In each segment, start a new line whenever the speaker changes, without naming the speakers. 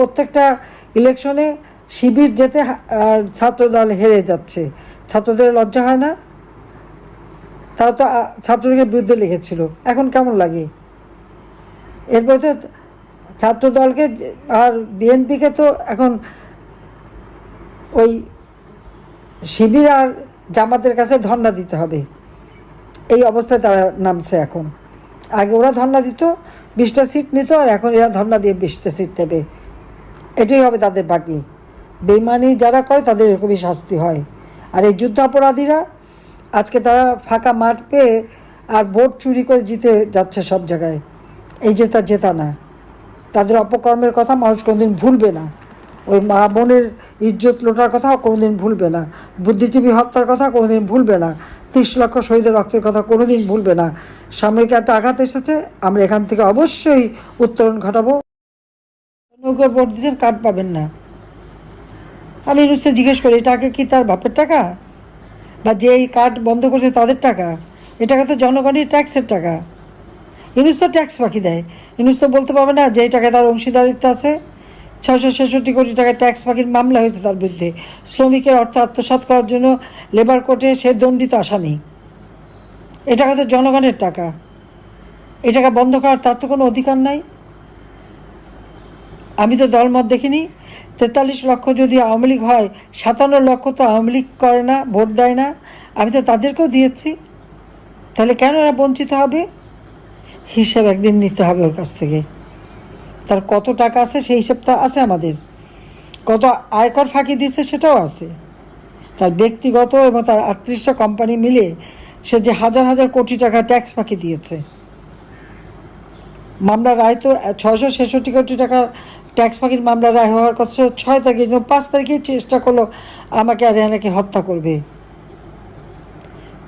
প্রত্যেকটা ইলেকশনে শিবির যেতে ছাত্রদল হেরে যাচ্ছে। ছাত্রদের লজ্জা হয় না? তারা তো ছাত্রলীগের বিরুদ্ধে লিখেছিল। এখন কেমন লাগে? এরপরে তো ছাত্রদলকে আর বিএনপিকে তো এখন ওই শিবির আর জামাতের কাছে ধর্ণা দিতে হবে। এই অবস্থায় তারা নামছে এখন। আগে ওরা ধর্ণা দিত, বিশটা সিট নিত, আর এখন এরা ধর্ণা দিয়ে বিশটা সিট নেবে এটাই হবে তাদের বাকি। বেইমানি যারা করে, তাদের এরকমই শাস্তি হয়। আর এই যুদ্ধাপরাধীরা, আজকে তারা ফাঁকা মাঠ পেয়ে আর ভোট চুরি করে জিতে যাচ্ছে সব জায়গায়। এই জেতা জেতা না। তাদের অপকর্মের কথা মানুষ কোনোদিন ভুলবে না। ওই মা বোনের ইজ্জত লোটার কথা কোনোদিন ভুলবে না। বুদ্ধিজীবী হত্যার কথা কোনোদিন ভুলবে না। ত্রিশ লক্ষ শহীদের রক্তের কথা কোনোদিন ভুলবে না। সাময়িক একটা আঘাত এসেছে, আমরা এখান থেকে অবশ্যই উত্তরণ ঘটাবো। নৌকার ভোট দিয়েছেন কার্ড পাবেন না। আমি রুচে জিজ্ঞেস করি এটাকে কি তার বাপের টাকা? বা যে এই কার্ড বন্ধ করছে তাদের টাকা? এ টাকা তো জনগণের ট্যাক্সের টাকা। ইনুস তো ট্যাক্স বাকি দেয়। ইনুস তো বলতে পারবে না যে এই টাকায় তার অংশীদারিত্ব আছে। ছশো ছেষট্টি কোটি টাকা ট্যাক্স বাকির মামলা হয়েছে তার বিরুদ্ধে। শ্রমিকের অর্থ আত্মসাৎ করার জন্য লেবার কোর্টে সে দণ্ডিত আসামি। এ টাকা তো জনগণের টাকা। এ টাকা বন্ধ করার তার তো কোনো অধিকার নাই। আমি তো দলমত দেখিনি। তেতাল্লিশ লক্ষ যদি আওয়ামী লীগ হয়, সাতান্ন লক্ষ তো আওয়ামী লীগ করে না, ভোট দেয় না। আমি তো তাদেরকেও দিয়েছি। তাহলে কেন এরা বঞ্চিত হবে? হিসাব একদিন নিতে হবে ওর কাছ থেকে। তার কত টাকা আছে সেই হিসাবটা আছে আমাদের। কত আয়কর ফাঁকি দিয়েছে সেটাও আছে। তার ব্যক্তিগত এবং তার আটত্রিশটা কোম্পানি মিলে সে যে হাজার হাজার কোটি টাকা ট্যাক্স ফাঁকি দিয়েছে। মামলা রায় তো ছয়শো ছেষট্টি কোটি টাকার ট্যাক্স ফাঁকির মামলা রায় হওয়ার কথা ছয় তারিখে, কিন্তু পাঁচ তারিখেই চেষ্টা করল আমাকে আর রেহানাকে হত্যা করবে।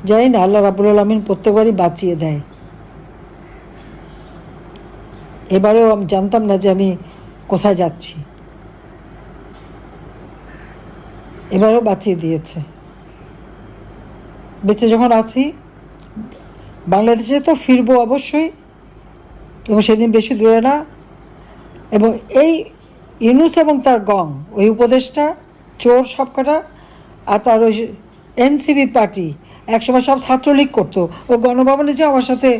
জানি না, আল্লাহ রাবুল আলমিন প্রত্যেকবারই বাঁচিয়ে দেয়। এবারেও আমি জানতাম না যে আমি কোথায় যাচ্ছি। এবারেও বাঁচিয়ে দিয়েছে। বেঁচে যখন আছি, বাংলাদেশে তো ফিরবো অবশ্যই, এবং সেদিন বেশি দূরে না এবং এই ইউনুস এবং তার গং, ওই উপদেশটা চোর সবকটা আর তার ওই এনসিবি পার্টি, একসময় সব ছাত্রলীগ করতো। ও গণভবনে যে আমার সাথে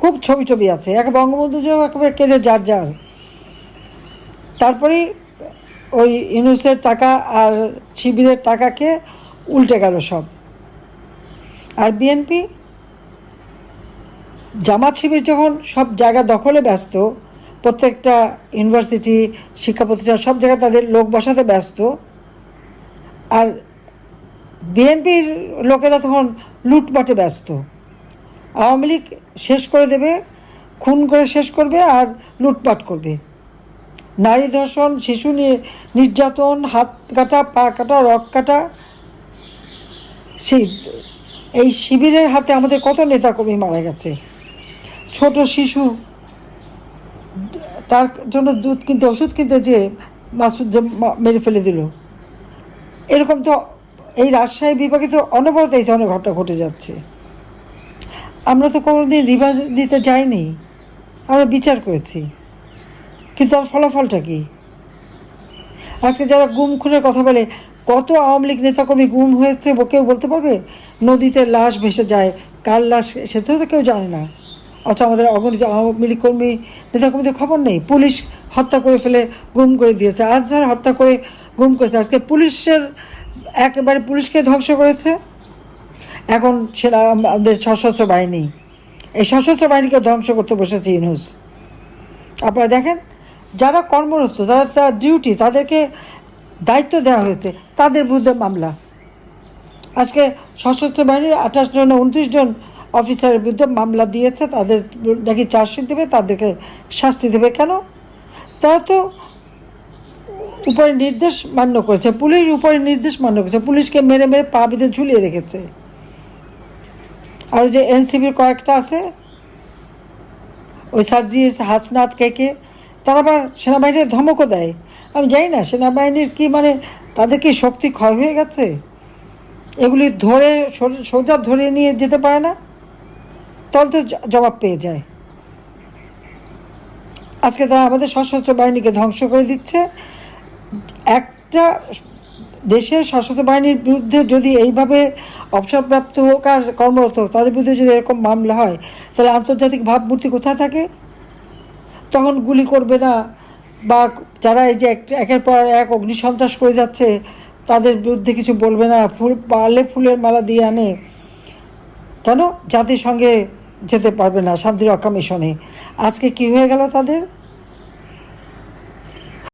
খুব ছবি ছবি আছে, এক বঙ্গবন্ধু যে একেবারে কেঁদে যার যার। তারপরেই ওই ইউনুসের টাকা আর শিবিরের টাকাকে উল্টে গেল সব। আর বিএনপি, জামাত শিবির যখন সব জায়গা দখলে ব্যস্ত প্রত্যেকটা ইউনিভার্সিটি, শিক্ষা প্রতিষ্ঠান, সব জায়গায় তাদের লোক বসাতে ব্যস্ত। আর বিএনপির লোকেরা তখন লুটপাটে ব্যস্ত। আওয়ামী লীগ শেষ করে দেবে, খুন করে শেষ করবে আর লুটপাট করবে। নারী ধর্ষণ, শিশু নির্যাতন, হাত কাটা, পা কাটা, রক কাটা সেই এই শিবিরের হাতে আমাদের কত নেতাকর্মী মারা গেছে। ছোট শিশু তার জন্য দুধ কিনতে, ওষুধ কিনতে যে মাসুদ যে মেরে ফেলে দিল। এরকম তো এই রাজশাহী বিভাগে তো অনবরত এই ধরনের ঘটনা ঘটে যাচ্ছে। আমরা তো কোনোদিন রিভার্স দিতে যাইনি। আমরা বিচার করেছি। কিন্তু তার ফলাফলটা কি? আজকে যারা গুম খুনের কথা বলে, কত আওয়ামী লীগ নেতাকর্মী গুম হয়েছে কেউ বলতে পারবে? নদীতে লাশ ভেসে যায়, কার লাশ সেটাও তো কেউ জানে না। অথচ আমাদের অগণিত আওয়ামী লীগ কর্মী, নেতাকর্মীদের খবর নেই? পুলিশ হত্যা করে ফেলে, গুম করে দিয়েছে। আজ যারা হত্যা করে, গুম করেছে, আজকে পুলিশের একেবারে পুলিশকে ধ্বংস করেছে? এখন সেটা আমাদের সশস্ত্র বাহিনী। এই সশস্ত্র বাহিনীকে ধ্বংস করতে বসেছে ইউনুস। আপনারা দেখেন, যারা কর্মরত তারা তার ডিউটি, তাদেরকে দায়িত্ব দেওয়া হয়েছে, তাদের বিরুদ্ধে মামলা। আজকে সশস্ত্র বাহিনীর আঠাশ জন, উনত্রিশ জন অফিসারের বিরুদ্ধে মামলা দিয়েছে, তাদের নাকি চার্জশিট দেবে, তাদেরকে শাস্তি দেবে কেন? তারা তো উপরে নির্দেশ মান্য করেছে, পুলিশ উপরে নির্দেশ মান্য করেছে, পুলিশকে মেরে মেরে পা বেঁধে ঝুলিয়ে রেখেছে। আর যে এনসিবির কয়েকটা আছে, ওই সার্জিস হাসনাত কে কে, তারা আবার সেনাবাহিনীর ধমকও দেয়। আমি জানি না, সেনাবাহিনীর কি মানে তাদের কি শক্তি ক্ষয় হয়ে গেছে? এগুলি ধরে সোজা ধরে নিয়ে যেতে পারে না? তাহলে তো জবাব পেয়ে যায়। আজকে তারা আমাদের সশস্ত্র বাহিনীকে ধ্বংস করে দিচ্ছে। একটা দেশের সশস্ত্র বাহিনীর বিরুদ্ধে যদি এইভাবে অবসরপ্রাপ্ত হোক আর কর্মরত হোক, তাদের বিরুদ্ধে যদি এরকম মামলা হয়, তাহলে আন্তর্জাতিক ভাবমূর্তি কোথায় থাকে? তখন গুলি করবে না বা যারা এই যে এক- একের পর এক অগ্নিসন্ত্রাস করে যাচ্ছে, তাদের বিরুদ্ধে কিছু বলবে না। ফুল পারলে ফুলের মালা দিয়ে আনে। কেন? জাতিসংঘে যেতে পারবে না শান্তিরক্ষা মিশনে। আজকে কি হয়ে গেল তাদের?